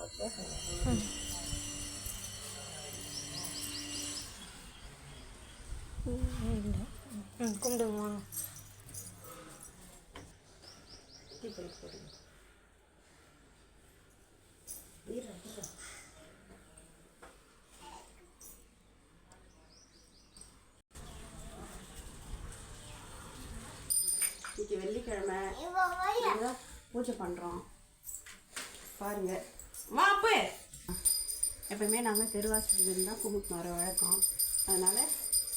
இல்லை ம் கும்பிடுங்க வாங்க தீப்பொறி போடுங்க வீரா வீரா இன்னைக்கு வெள்ளிக்கிழமை பூஜை பண்ணுறோம் பாருங்க. வா அப்போ எப்பவுமே நாங்கள் தெருவாசலிருந்து தான் கும்பிட்டு வர வழக்கம் அதனால்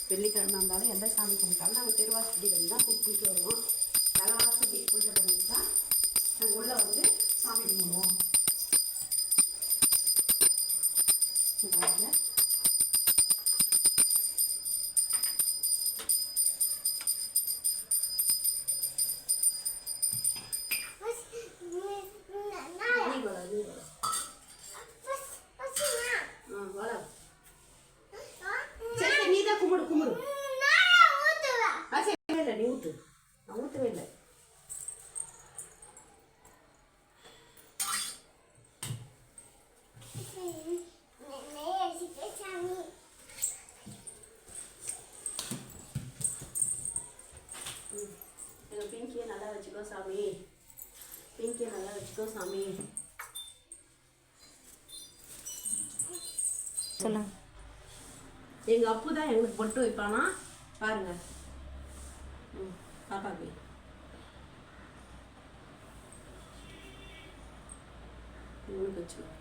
வெள்ளிக்கிழமை இருந்தாலும் எந்த சாமி கும்பிட்டாலும் நாங்கள் தெருவாசலிருந்து தான் கும்பிட்டு வருவோம். தலைவாசலி பூஜை பண்ணிட்டு தான் நாங்கள் உள்ளே வந்து சாமி கும்பிடுவோம். நீ ஊற்று நான் ஊற்றவே இல்லை. எங்கள் பிங்கியை நல்லா வச்சுக்கோ சாமி. பிங்கியை நல்லா வச்சுக்கோ சாமி. சொல்லுங்க. எங்கள் அப்பு தான் எங்களுக்கு பொட்டு வைப்பானா? பாருங்க. பாப்பாக்கு இவனுக்கு வச்சுக்கோ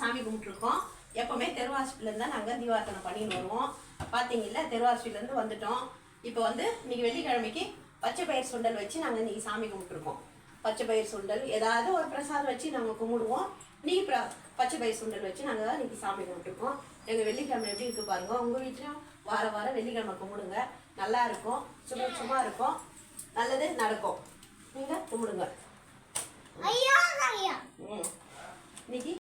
சாமி கும்பிட்டுருக்கோம். எப்பவுமே தெருவாசிலேருந்து தான் நாங்கள் தீபார்த்தனை பண்ணின்னு வருவோம். பார்த்தீங்கல்ல இருந்து வந்துட்டோம். இப்போ வந்து இன்னைக்கு வெள்ளிக்கிழமைக்கு பச்சை பயிர் சுண்டல் வச்சு நாங்கள் இன்னைக்கு சாமி கும்பிட்டுருக்கோம். பச்சை பயிர் சுண்டல் ஏதாவது ஒரு பிரசாதம் வச்சு நாங்கள் கும்பிடுவோம். இன்னைக்கு பிர பச்சை பயிர் சுண்டல் வச்சு நாங்கள் இன்னைக்கு சாமி கும்பிட்டுருக்கோம் எங்கள் வெள்ளிக்கிழமை எப்படி இருக்கு பாருங்க. உங்கள் வீட்லையும் வார வாரம் வெள்ளிக்கிழமை கும்பிடுங்க. நல்லா இருக்கும். சும இருக்கும். நல்லது நடக்கும். நீங்கள் கும்பிடுங்க.